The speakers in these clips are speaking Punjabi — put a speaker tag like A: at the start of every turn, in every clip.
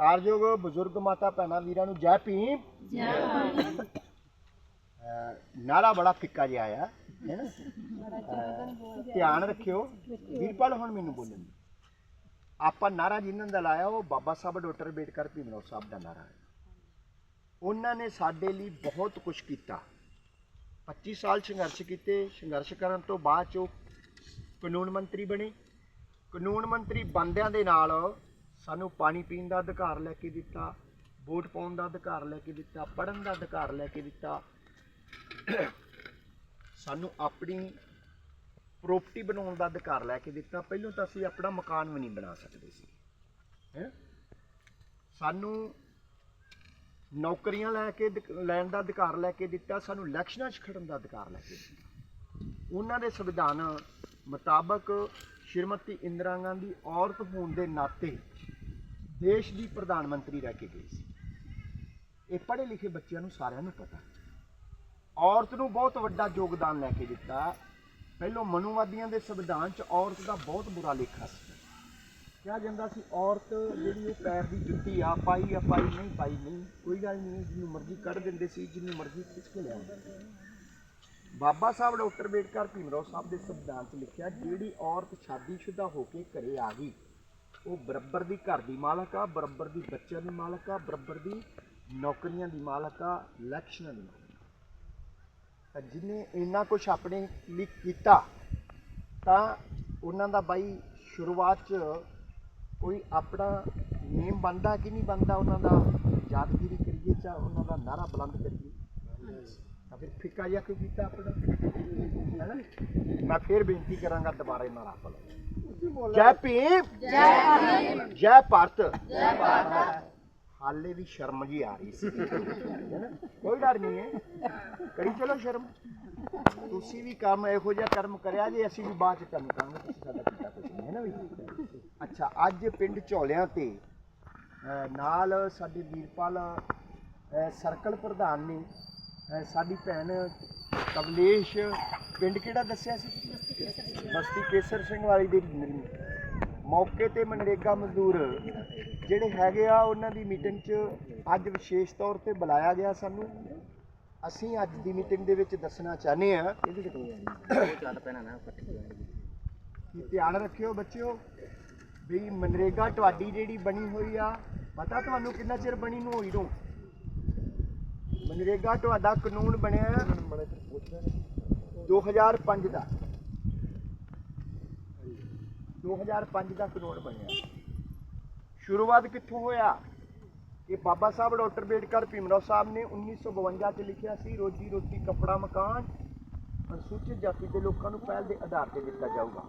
A: ਸਤਿਕਾਰਯੋਗ ਬਜ਼ੁਰਗ ਮਾਤਾ ਭੈਣਾਂ ਵੀਰਾਂ ਨੂੰ ਜੈ ਭੀਮ।
B: ਜੈ
A: ਨਾਰਾ ਬੜਾ ਫਿੱਕਾ ਜਿਹਾ ਆਇਆ ਹੈ ਨਾ? ਧਿਆਨ ਰੱਖਿਓ। ਵੀਰਪਾਲ ਹੁਣ ਮੈਨੂੰ ਬੋਲਣ ਦਿਓ। ਆਪਾਂ ਨਾਰਾ ਜਿਨ੍ਹਾਂ ਦਾ ਲਾਇਆ ਉਹ ਬਾਬਾ ਸਾਹਿਬ ਡਾਕਟਰ ਅੰਬੇਡਕਰ ਭੀਮਰਾਓ ਸਾਹਿਬ ਦਾ ਨਾਰਾ ਹੈ। ਉਹਨਾਂ ਨੇ ਸਾਡੇ ਲਈ ਬਹੁਤ ਕੁਝ ਕੀਤਾ। 25 ਸਾਲ ਸੰਘਰਸ਼ ਕੀਤੇ। ਸੰਘਰਸ਼ ਕਰਨ ਤੋਂ ਬਾਅਦ ਚ ਉਹ ਕਾਨੂੰਨ ਮੰਤਰੀ ਬਣੇ। ਕਾਨੂੰਨ ਮੰਤਰੀ ਬੰਦਿਆਂ ਦੇ ਨਾਲ ਸਾਨੂੰ ਪਾਣੀ ਪੀਣ ਦਾ ਅਧਿਕਾਰ ਲੈ ਕੇ ਦਿੱਤਾ, ਵੋਟ ਪਾਉਣ ਦਾ ਅਧਿਕਾਰ ਲੈ ਕੇ ਦਿੱਤਾ, ਪੜ੍ਹਨ ਦਾ ਅਧਿਕਾਰ ਲੈ ਕੇ ਦਿੱਤਾ। ਸਾਨੂੰ ਆਪਣੀ ਪ੍ਰੋਪਰਟੀ ਬਣਾਉਣ ਦਾ ਅਧਿਕਾਰ ਲੈ ਕੇ ਦਿੱਤਾ। ਪਹਿਲਾਂ ਤਾਂ ਅਸੀਂ ਆਪਣਾ ਮਕਾਨ ਵੀ ਨਹੀਂ ਬਣਾ ਸਕਦੇ ਸੀ। ਹੈ? ਸਾਨੂੰ ਨੌਕਰੀਆਂ ਲੈ ਕੇ ਅਧਿਕ- ਲੈਣ ਦਾ ਅਧਿਕਾਰ ਲੈ ਕੇ ਦਿੱਤਾ, ਸਾਨੂੰ ਇਲੈਕਸ਼ਨਾਂ 'ਚ ਖੜਨ ਦਾ ਅਧਿਕਾਰ ਲੈ ਕੇ ਦਿੱਤਾ। ਉਹਨਾਂ ਦੇ ਸੰਵਿਧਾਨ ਮੁਤਾਬਕ ਸ਼੍ਰੀਮਤੀ ਇੰਦਰਾ ਗਾਂਧੀ ਔਰਤ ਹੋਣ ਦੇ ਨਾਤੇ ਦੇਸ਼ ਦੀ ਪ੍ਰਧਾਨ ਮੰਤਰੀ ਰਹਿ ਕੇ ਗਈ ਸੀ। ਇਹ ਪੜ੍ਹੇ ਲਿਖੇ ਬੱਚਿਆਂ ਨੂੰ ਸਾਰਿਆਂ ਨੂੰ ਪਤਾ। ਔਰਤ ਨੂੰ ਬਹੁਤ ਵੱਡਾ ਯੋਗਦਾਨ ਲੈ ਕੇ ਦਿੱਤਾ। ਪਹਿਲੋਂ ਮਨੂਵਾਦੀਆਂ ਦੇ ਸੰਵਿਧਾਨ 'ਚ ਔਰਤ ਦਾ ਬਹੁਤ ਬੁਰਾ ਲੇਖਾ ਸੀ। ਕਿਹਾ ਜਾਂਦਾ ਸੀ, ਔਰਤ ਜਿਹੜੀ ਉਹ ਪੈਰ ਦੀ ਜੁੱਤੀ ਆ, ਪਾਈ ਆ, ਪਾਈ ਨਹੀਂ ਪਾਈ ਨਹੀਂ, ਕੋਈ ਗੱਲ ਨਹੀਂ, ਜਿਹਨੂੰ ਮਰਜ਼ੀ ਕੱਢ ਦਿੰਦੇ ਸੀ, ਜਿਹਨੂੰ ਮਰਜ਼ੀ ਖਿੱਚ ਕੇ ਲਿਆਉਂਦੇ ਸੀ। ਬਾਬਾ ਸਾਹਿਬ, ਡਾਕਟਰ ਅੰਬੇਡਕਰ ਭੀਮਰਾਓ ਸਾਹਿਬ ਦੇ ਸੰਵਿਧਾਨ 'ਚ ਲਿਖਿਆ, ਜਿਹੜੀ ਔਰਤ ਸ਼ਾਦੀशुदा ਹੋ ਕੇ ਘਰੇ ਆ ਗਈ ਉਹ ਬਰਾਬਰ ਦੀ ਘਰ ਦੀ ਮਾਲਕ ਆ, ਬਰਾਬਰ ਦੀ ਬੱਚਿਆਂ ਦੀ ਮਾਲਕ ਆ, ਬਰਾਬਰ ਦੀ ਨੌਕਰੀਆਂ ਦੀ ਮਾਲਕ ਆ ਇਲੈਕਸ਼ਨਾਂ ਦੀ ਮਾਲਕ ਤਾਂ ਜਿਹਨੇ ਇੰਨਾ ਕੁਝ ਆਪਣੇ ਲਈ ਕੀਤਾ, ਤਾਂ ਉਹਨਾਂ ਦਾ ਬਾਈ ਸ਼ੁਰੂਆਤ 'ਚ ਕੋਈ ਆਪਣਾ ਨੇਮ ਬੰਦਾ ਕਿ ਨਹੀਂ ਬੰਦਾ ਉਹਨਾਂ ਦਾ ਯਾਦਗਿਰੀ ਕਰੀਏ ਜਾਂ ਉਹਨਾਂ ਦਾ ਨਾਰਾ ਬੁਲੰਦ ਕਰੀਏ? ਤਾਂ ਫਿਰ ਫਿੱਕਾ ਜਿਹਾ ਕਿਉਂ ਕੀਤਾ ਆਪਣਾ? ਹੈਨਾ? ਮੈਂ ਫਿਰ ਬੇਨਤੀ ਕਰਾਂਗਾ ਦੁਬਾਰਾ ਇਹ ਨਾਰਾ ਬੁਲੰਦ। ਜੈ ਭੀਮ। ਜੈ ਭੀਮ। ਜੈ ਭਾਰਤ। ਜੈ ਭਾਰਤ। ਹਾਲੇ ਵੀ ਸ਼ਰਮ ਜੀ ਆ ਰਹੀ ਸੀ। ਕੋਈ ਡਰ ਨਹੀਂ ਹੈ। ਕਰੀ ਚਲੋ ਸ਼ਰਮ। ਤੁਸੀਂ ਵੀ ਕੰਮ ਇਹੋ ਜਿਹਾ ਕਰਮ ਕਰਿਆ ਜੇ ਅਸੀਂ ਵੀ ਬਾਅਦ ਚ ਕੰਮ ਕਰਾਂਗੇ। ਤੁਸੀਂ ਸਾਡਾ ਕੀਤਾ ਕੁਝ ਨਹੀਂ ਹੈ ਨਾ ਵੀ? ਅੱਛਾ ਅੱਜ ਪਿੰਡ ਝੋਲਿਆਂ ਤੇ ਨਾਲ ਸਾਡੇ ਵੀਰਪਾਲ ਸਰਕਲ ਪ੍ਰਧਾਨ ਨੇ ਸਾਡੀ ਭੈਣ ਕਮਲੇਸ਼ ਪਿੰਡ ਕਿਹੜਾ ਦੱਸਿਆ ਸੀ ਬਸਤੀ ਕੇਸਰ ਸਿੰਘ ਵਾਲੀ ਦੇ ਮੌਕੇ ਤੇ ਮਨਰੇਗਾ ਮਜ਼ਦੂਰ ਜਿਹੜੇ ਹੈਗੇ ਆ, ਉਹਨਾਂ ਦੀ ਮੀਟਿੰਗ 'ਚ ਅੱਜ ਵਿਸ਼ੇਸ਼ ਤੌਰ ਤੇ ਬੁਲਾਇਆ ਗਿਆ ਸਾਨੂੰ। ਅਸੀਂ ਅੱਜ ਦੀ ਮੀਟਿੰਗ ਦੇ ਵਿੱਚ ਦੱਸਣਾ ਚਾਹੁੰਦੇ ਆ
C: ਚੱਲ
A: ਕਿ ਧਿਆਨ ਰੱਖਿਓ ਬੱਚਿਓ ਵੀ ਮਨਰੇਗਾ ਤੁਹਾਡੀ ਜਿਹੜੀ ਬਣੀ ਹੋਈ ਆ, ਪਤਾ ਤੁਹਾਨੂੰ ਕਿੰਨਾ ਚਿਰ ਬਣੀ ਨੂੰ ਹੋਈ ਨੂੰ? ਮਨਰੇਗਾ ਤੁਹਾਡਾ ਕਾਨੂੰਨ ਬਣਿਆ 2005 ਦਾ। 2005 ਦਾ ਕਾਨੂੰਨ ਬਣਿਆ। ਸ਼ੁਰੂਆਤ ਕਿੱਥੋਂ ਹੋਇਆ? ਕਿ ਬਾਬਾ ਸਾਹਿਬ ਡਾਕਟਰ ਅੰਬੇਡਕਰ ਭੀਮਰਾਓ ਸਾਹਿਬ ਨੇ 1952 ਚ ਲਿਖਿਆ ਸੀ ਰੋਜੀ ਰੋਟੀ ਕੱਪੜਾ ਮਕਾਨ ਅਨੁਸੂਚਿਤ ਜਾਤੀ ਦੇ ਲੋਕਾਂ ਨੂੰ ਪਹਿਲ ਦੇ ਆਧਾਰ ਤੇ ਦਿੱਤਾ ਜਾਊਗਾ।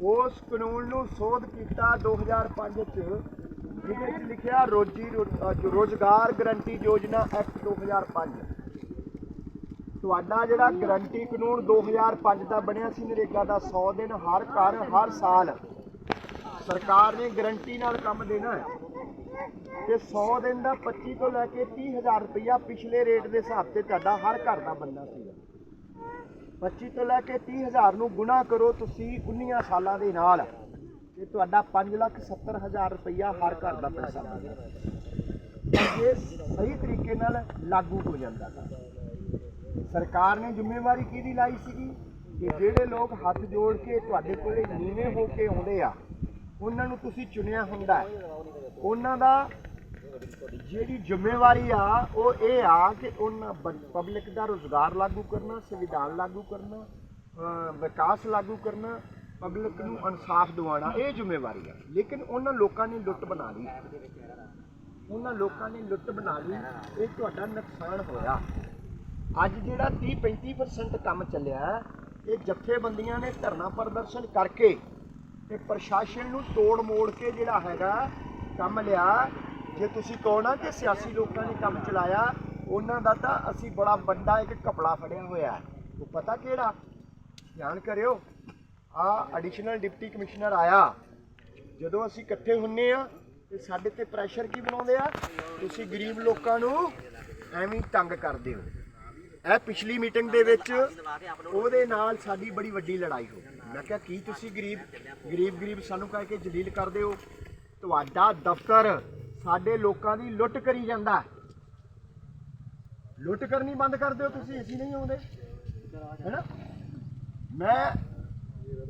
A: ਉਸ ਕਾਨੂੰਨ ਨੂੰ ਸੋਧ ਕੀਤਾ 2005 ਚ ਜਿਹਦੇ ਵਿੱਚ ਲਿਖਿਆ ਰੋਜੀ ਰੋ- ਅ, ਰੋਜ਼ਗਾਰ ਗਰੰਟੀ ਯੋਜਨਾ ਐਕਟ 2005 ਤੁਹਾਡਾ ਜਿਹੜਾ ਗਰੰਟੀ ਕਾਨੂੰਨ 2005 ਦਾ ਬਣਿਆ ਸੀ, ਨਰੇਗਾ ਦਾ 100 ਦਿਨ ਹਰ ਘਰ, ਹਰ ਸਾਲ। ਸਰਕਾਰ ਨੇ ਗਰੰਟੀ ਨਾਲ ਕੰਮ ਦੇਣਾ ਹੈ। ਤੇ 100 ਦਿਨ ਦਾ 25 ਤੋਂ ਲੈ ਕੇ 30000 ਰੁਪਇਆ ਪਿਛਲੇ ਰੇਟ ਦੇ ਹਿਸਾਬ ਤੇ ਤੁਹਾਡਾ ਹਰ ਘਰ ਦਾ ਬੰਦਾ ਸੀਗਾ 25 ਤੋਂ ਲੈ ਕੇ 30000 ਨੂੰ ਗੁਣਾ ਕਰੋ ਤੁਸੀਂ 19 ਸਾਲਾਂ ਦੇ ਨਾਲ। ਤੇ ਤੁਹਾਡਾ 570000 ਰੁਪਇਆ ਹਰ ਘਰ ਦਾ ਪੈਸਾ ਬਣਦਾ ਇਹ ਸਹੀ ਤਰੀਕੇ ਨਾਲ ਲਾਗੂ ਹੋ ਜਾਂਦਾ। ਹੈ ਸਰਕਾਰ ਨੇ ਜ਼ਿੰਮੇਵਾਰੀ ਕਿਹਦੀ ਲਾਈ ਸੀਗੀ? ਕਿ ਜਿਹੜੇ ਲੋਕ ਹੱਥ ਜੋੜ ਕੇ ਤੁਹਾਡੇ ਕੋਲੇ ਨੀਵੇਂ ਹੋ ਕੇ ਆਉਂਦੇ ਆ, ਉਹਨਾਂ ਨੂੰ ਤੁਸੀਂ ਚੁਣਿਆ ਹੁੰਦਾ ਉਹਨਾਂ ਦਾ ਜਿਹੜੀ ਜ਼ਿੰਮੇਵਾਰੀ ਆ, ਉਹ ਇਹ ਆ ਕਿ ਉਹਨਾਂ ਪਬਲਿਕ ਦਾ ਰੋਜ਼ਗਾਰ ਲਾਗੂ ਕਰਨਾ, ਸੰਵਿਧਾਨ ਲਾਗੂ ਕਰਨਾ ਵਿਕਾਸ ਲਾਗੂ ਕਰਨਾ ਪਬਲਿਕ ਨੂੰ ਇਨਸਾਫ ਦਿਵਾਉਣਾ, ਇਹ ਜ਼ਿੰਮੇਵਾਰੀ ਆ। ਲੇਕਿਨ ਉਹਨਾਂ ਲੋਕਾਂ ਨੇ ਲੁੱਟ ਬਣਾ ਲਈ। ਉਹਨਾਂ ਲੋਕਾਂ ਨੇ ਲੁੱਟ ਬਣਾ ਲਈ। ਇਹ ਤੁਹਾਡਾ ਨੁਕਸਾਨ ਹੋਇਆ। ਅੱਜ ਜਿਹੜਾ 30 35% ਕੰਮ ਚੱਲਿਆ, ਇਹ ਜਥੇਬੰਦੀਆਂ ਨੇ ਧਰਨਾ ਪ੍ਰਦਰਸ਼ਨ ਕਰਕੇ ਤੇ ਪ੍ਰਸ਼ਾਸਨ ਨੂੰ ਤੋੜ ਮੋੜ ਕੇ ਜਿਹੜਾ ਹੈਗਾ ਕੰਮ ਲਿਆ। ਜੇ ਤੁਸੀਂ ਕਹੋ ਨਾ ਕਿ ਸਿਆਸੀ ਲੋਕਾਂ ਨੇ ਕੰਮ ਚਲਾਇਆ, ਉਹਨਾਂ ਦਾ ਤਾਂ ਅਸੀਂ ਬੜਾ ਵੱਡਾ ਇੱਕ ਕਪੜਾ ਫੜਿਆ ਹੋਇਆ ਉਹ ਪਤਾ ਕਿਹੜਾ? ਧਿਆਨ ਕਰਿਓ ਆ ਐਡੀਸ਼ਨਲ ਡਿਪਟੀ ਕਮਿਸ਼ਨਰ ਆਇਆ। ਜਦੋਂ ਅਸੀਂ ਇਕੱਠੇ ਹੁੰਨੇ ਆ, ਤੇ ਸਾਡੇ ਤੇ ਪ੍ਰੈਸ਼ਰ ਕੀ ਬਣਾਉਂਦੇ ਆ? ਤੁਸੀਂ ਗਰੀਬ ਲੋਕਾਂ ਨੂੰ ਐਵੇਂ ਤੰਗ ਕਰਦੇ ਹੋ। ਇਹ ਪਿਛਲੀ ਮੀਟਿੰਗ ਦੇ ਵਿੱਚ ਉਹਦੇ ਨਾਲ ਸਾਡੀ ਬੜੀ ਵੱਡੀ ਲੜਾਈ ਹੋ ਗਈ। ਮੈਂ ਕਿਹਾ, ਕੀ ਤੁਸੀਂ ਗਰੀਬ ਗਰੀਬ ਗਰੀਬ ਸਾਨੂੰ ਕਹਿ ਕੇ ਜਲੀਲ ਕਰਦੇ ਹੋ? ਤੁਹਾਡਾ ਦਫ਼ਤਰ ਸਾਡੇ ਲੋਕਾਂ ਦੀ ਲੁੱਟ ਕਰੀ ਜਾਂਦਾ ਲੁੱਟ ਕਰਨੀ ਬੰਦ ਕਰ ਦਿਓ ਤੁਸੀਂ ਅਸੀਂ ਨਹੀਂ ਆਉਂਦੇ। ਹੈਨਾ? ਮੈਂ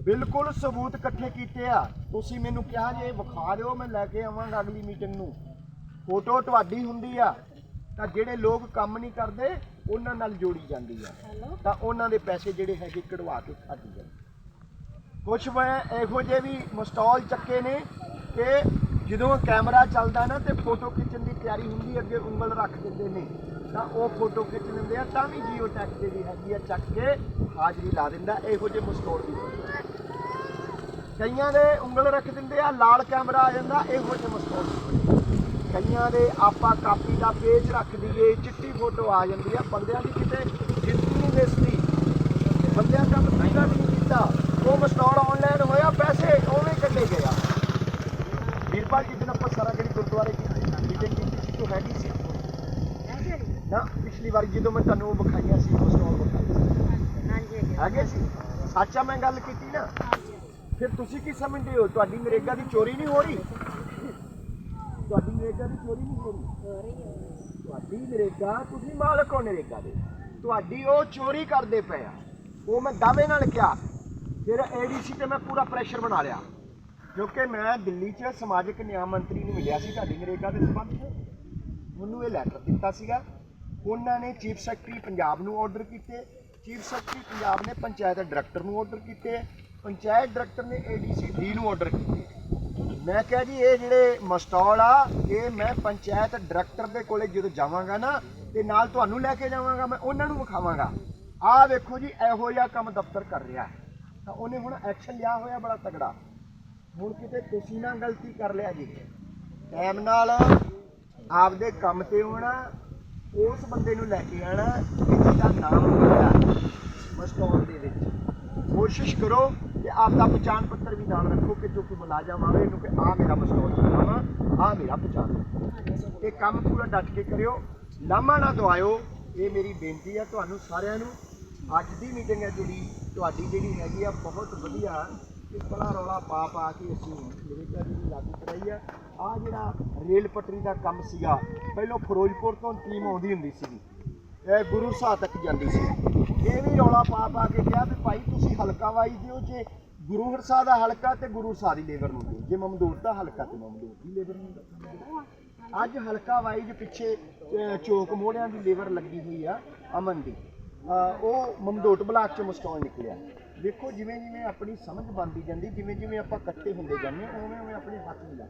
A: ਬਿਲਕੁਲ ਸਬੂਤ ਇਕੱਠੇ ਕੀਤੇ ਆ। ਤੁਸੀਂ ਮੈਨੂੰ ਕਿਹਾ ਜੇ ਵਿਖਾ ਦਿਓ, ਮੈਂ ਲੈ ਕੇ ਆਵਾਂਗਾ ਅਗਲੀ ਮੀਟਿੰਗ ਨੂੰ। ਫੋਟੋ ਤੁਹਾਡੀ ਹੁੰਦੀ ਆ। ਤਾਂ ਜਿਹੜੇ ਲੋਕ ਕੰਮ ਨਹੀਂ ਕਰਦੇ ਉਹਨਾਂ ਨਾਲ ਜੋੜੀ ਜਾਂਦੀ ਆ। ਤਾਂ ਉਹਨਾਂ ਦੇ ਪੈਸੇ ਜਿਹੜੇ ਹੈਗੇ ਕਢਵਾ ਕੇ ਖਾਦੀ ਜਾਂਦੇ। ਕੁਛ ਮੈਂ ਇਹੋ ਜਿਹੇ ਵੀ ਮਸਟਾਲ ਚੱਕੇ ਨੇ ਕਿ ਜਦੋਂ ਕੈਮਰਾ ਚੱਲਦਾ ਨਾ ਤੇ ਫੋਟੋ ਖਿੱਚਣ ਦੀ ਤਿਆਰੀ ਹੁੰਦੀ ਅੱਗੇ ਉਂਗਲ ਰੱਖ ਦਿੰਦੇ ਨੇ। ਤਾਂ ਉਹ ਫੋਟੋ ਖਿੱਚ ਲੈਂਦੇ ਆ ਤਾਂ ਵੀ ਜੀਓ ਟੈਕ ਜਿਹੜੀ ਹੈਗੀ ਆ ਚੱਕ ਕੇ ਹਾਜ਼ਰੀ ਲਾ ਦਿੰਦਾ ਇਹੋ ਜਿਹੇ ਮਸਟਾਲ ਵੀ ਕਈਆਂ ਦੇ ਉਂਗਲ ਰੱਖ ਦਿੰਦੇ ਆ ਲਾਲ ਕੈਮਰਾ ਆ ਜਾਂਦਾ ਇਹੋ ਜਿਹੇ ਮਸਟਾਲ ਕਈਆਂ ਦੇ ਆਪਾਂ ਕਾਪੀ ਦਾ ਪੇਜ ਰੱਖ ਦਈਏ ਚਿੱਟੀ ਫੋਟੋ ਆ ਜਾਂਦੀ ਆ। ਬੰਦਿਆਂ ਦੀ ਕਿਤੇ ਜ਼ਿੰਦਗੀ ਨਹੀਂ ਵੇਸਦੀ ਬੰਦਿਆਂ ਕੰਮ ਮਹਿੰਗਾ ਨਹੀਂ ਕੀਤਾ। ਉਹ ਮਸਟਾਲ ਆਨਲਾਈਨ ਹੋਇਆ, ਪੈਸੇ ਉਵੇਂ ਕੱਢੇ ਗਿਆ ਵੀਰਪਾਲ ਜੀ ਦਿਨ ਆਪਾਂ ਸਾਰਾ ਗੜੀ ਗੁਰਦੁਆਰੇ ਦੀ ਮੀਟਿੰਗ ਕੀਤੀ ਸੀ ਤੋਂ ਹੈਗੀ ਸੀ? ਨਾ, ਪਿਛਲੀ ਵਾਰ ਜਦੋਂ ਮੈਂ ਤੁਹਾਨੂੰ ਉਹ ਵਿਖਾਈਆਂ ਸੀ ਮਸਟਾਲ ਵਿਖਾਈ ਹੈਗੇ ਸੀ? ਸੱਚਾ ਮੈਂ ਗੱਲ ਕੀਤੀ ਨਾ। ਫਿਰ ਤੁਸੀਂ ਕੀ ਸਮਝਦੇ ਹੋ? ਤੁਹਾਡੀ ਨਰੇਗਾ ਦੀ ਚੋਰੀ ਨਹੀਂ ਹੋ ਰਹੀ? ਤੁਹਾਡੀ ਨਰੇਗਾ ਦੀ ਚੋਰੀ ਨਹੀਂ ਹੋ ਰਹੀ ਤੁਹਾਡੀ ਨਰੇਗਾ, ਤੁਸੀਂ ਮਾਲਕ ਹੋ ਨਰੇਗਾ ਦੇ। ਤੁਹਾਡੀ ਉਹ ਚੋਰੀ ਕਰਦੇ ਪਏ ਆ। ਉਹ ਮੈਂ ਦਾਅਵੇ ਨਾਲ ਕਿਹਾ। ਫਿਰ ਏਡੀਸੀ ਤੇ ਮੈਂ ਪੂਰਾ ਪ੍ਰੈਸ਼ਰ ਬਣਾ ਲਿਆ। ਕਿਉਂਕਿ ਮੈਂ ਦਿੱਲੀ 'ਚ ਸਮਾਜਿਕ ਨਿਆਂ ਮੰਤਰੀ ਨੂੰ ਮਿਲਿਆ ਸੀ ਤੁਹਾਡੀ ਨਰੇਗਾ ਦੇ ਸੰਬੰਧ 'ਚ। ਉਹਨੂੰ ਇਹ ਲੈਟਰ ਦਿੱਤਾ ਸੀਗਾ। ਉਹਨਾਂ ਨੇ ਚੀਫ ਸੈਕਟਰੀ ਪੰਜਾਬ ਨੂੰ ਆਰਡਰ ਕੀਤੇ। ਚੀਫ ਸੈਕਟਰੀ ਪੰਜਾਬ ਨੇ ਪੰਚਾਇਤ ਡਾਇਰੈਕਟਰ ਨੂੰ ਆਰਡਰ ਕੀਤੇ। ਪੰਚਾਇਤ ਡਾਇਰੈਕਟਰ ਨੇ ਏਡੀਸੀ ਡੀ ਨੂੰ ਆਰਡਰ ਕੀਤੇ। ਮੈਂ ਕਿਹਾ ਜੀ, ਇਹ ਜਿਹੜੇ ਮਸਟੌਲ ਆ, ਇਹ ਮੈਂ ਪੰਚਾਇਤ ਡਾਇਰੈਕਟਰ ਦੇ ਕੋਲੇ ਜਦੋਂ ਜਾਵਾਂਗਾ ਨਾ, ਤੇ ਨਾਲ ਤੁਹਾਨੂੰ ਲੈ ਕੇ ਜਾਵਾਂਗਾ, ਮੈਂ ਉਹਨਾਂ ਨੂੰ ਵਿਖਾਵਾਂਗਾ। ਆਹ ਵੇਖੋ ਜੀ, ਇਹੋ ਜਿਹਾ ਕੰਮ ਦਫ਼ਤਰ ਕਰ ਰਿਹਾ ਹੈ। ਤਾਂ ਉਹਨੇ ਹੁਣ ਐਕਸ਼ਨ ਲਿਆ ਹੋਇਆ ਬੜਾ ਤਗੜਾ ਹੁਣ ਕਿਤੇ ਤੁਸੀਂ ਨਾ ਗਲਤੀ ਕਰ ਲਿਆ ਜੀ। ਟਾਈਮ ਨਾਲ ਆਪਦੇ ਕੰਮ ਤੇ ਹੋਣਾ ਉਸ ਬੰਦੇ ਨੂੰ ਲੈ ਕੇ ਆਣਾ, ਜਿਹਦਾ ਨਾਮ ਹੋਇਆ ਮਸਟੋਰ ਦੇ ਵਿੱਚ। ਕੋਸ਼ਿਸ਼ ਕਰੋ ਕਿ ਆਪਦਾ ਪਛਾਣ ਪੱਤਰ ਵੀ ਨਾਲ ਰੱਖੋ ਕਿ ਜੋ ਕੋਈ ਮੁਲਾਜ਼ਮ ਆਵੇ, ਇਹਨੂੰ ਕਿ ਆ ਮੇਰਾ ਮਸਟੋਰ ਚੱਲਦਾ ਵਾ ਆ ਮੇਰਾ ਪਛਾਣ ਪੱਤਰ। ਇਹ ਕੰਮ ਪੂਰਾ ਡਟ ਕੇ ਕਰਿਓ, ਲਾਮਾ ਨਾ ਦਵਾਇਓ, ਇਹ ਮੇਰੀ ਬੇਨਤੀ ਹੈ ਤੁਹਾਨੂੰ ਸਾਰਿਆਂ ਨੂੰ। ਅੱਜ ਦੀ ਮੀਟਿੰਗ ਹੈ ਜਿਹੜੀ, ਤੁਹਾਡੀ ਜਿਹੜੀ ਹੈਗੀ ਆ, ਬਹੁਤ ਵਧੀਆ। ਇਸ ਬੜਾ ਰੌਲਾ ਪਾ ਪਾ ਕੇ ਅਸੀਂ ਨਰੇਗਾ ਦੀ ਲਾਗੂ ਕਰਾਈ ਆ। ਆ ਜਿਹੜਾ ਰੇਲ ਪਟਰੀ ਦਾ ਕੰਮ ਸੀਗਾ, ਪਹਿਲਾਂ ਫਿਰੋਜ਼ਪੁਰ ਤੋਂ ਟੀਮ ਆਉਂਦੀ ਹੁੰਦੀ ਸੀਗੀ, ਇਹ ਗੁਰੂ ਸਾਹਿਬ ਤੱਕ ਜਾਂਦੀ ਸੀ। ਇਹ ਵੀ ਰੌਲਾ ਪਾ ਪਾ ਕੇ ਕਿਹਾ ਵੀ ਭਾਈ ਤੁਸੀਂ ਹਲਕਾ ਵਾਈ ਦਿਓ ਜੇ ਗੁਰੂ ਹਰਸਾ ਦਾ ਹਲਕਾ ਤੇ ਗੁਰੂ ਹਰਸਾ ਦੀ ਲੇਬਰ ਨੂੰ ਦਿਓ। ਜੇ ਮਮਦੂਰ ਦਾ ਹਲਕਾ ਤੇ ਮਮਦੂਰ ਦੀ ਲੇਬਰ ਨੂੰ ਦਿਓ। ਅੱਜ ਹਲਕਾ ਵਾਈਜ ਪਿੱਛੇ ਅਹ, ਚੌਕ ਮੋੜਿਆਂ ਦੀ ਲੇਬਰ ਲੱਗੀ ਹੋਈ ਆ ਅਮਨ ਦੀ। ਉਹ ਮਮਦੋਟ ਬਲਾਕ ਚ ਮਸਟਾਲ ਨਿਕਲਿਆ। ਦੇਖੋ ਜਿਵੇਂ ਜਿਵੇਂ ਆਪਣੀ ਸਮਝ ਬਣਦੀ ਜਾਂਦੀ ਜਿਵੇਂ ਜਿਵੇਂ ਆਪਾਂ ਇਕੱਠੇ ਹੁੰਦੇ ਜਾਂਦੇ ਹਾਂ, ਉਵੇਂ ਉਵੇਂ ਆਪਣੇ ਹੱਥ ਮਿਲਦੇ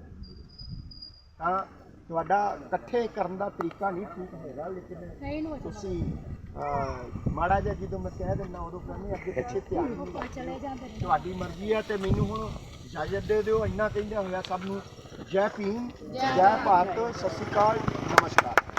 A: ਤਾਂ ਤੁਹਾਡਾ ਇਕੱਠੇ ਕਰਨ ਦਾ ਤਰੀਕਾ ਨਹੀਂ ਠੀਕ ਹੈਗਾ ਲੇਕਿਨ ਤੁਸੀਂ ਮਾੜਾ ਜਿਹਾ ਜਦੋਂ ਮੈਂ ਕਹਿ ਦਿੰਦਾ ਉਦੋਂ ਕਹਿੰਦੇ ਅੱਗੇ ਪਿੱਛੇ ਧਿਆਨ ਨਹੀਂ। ਤੁਹਾਡੀ ਮਰਜ਼ੀ ਹੈ ਤੇ ਮੈਨੂੰ ਹੁਣ ਇਜਾਜ਼ਤ ਦੇ ਦਿਓ ਇੰਨਾ ਕਹਿੰਦਾ ਹੋਇਆ ਸਭ ਨੂੰ ਜੈ ਭੀਮ ਜੈ ਭਾਰਤ ਸਤਿ ਸ਼੍ਰੀ ਅਕਾਲ ਨਮਸਕਾਰ।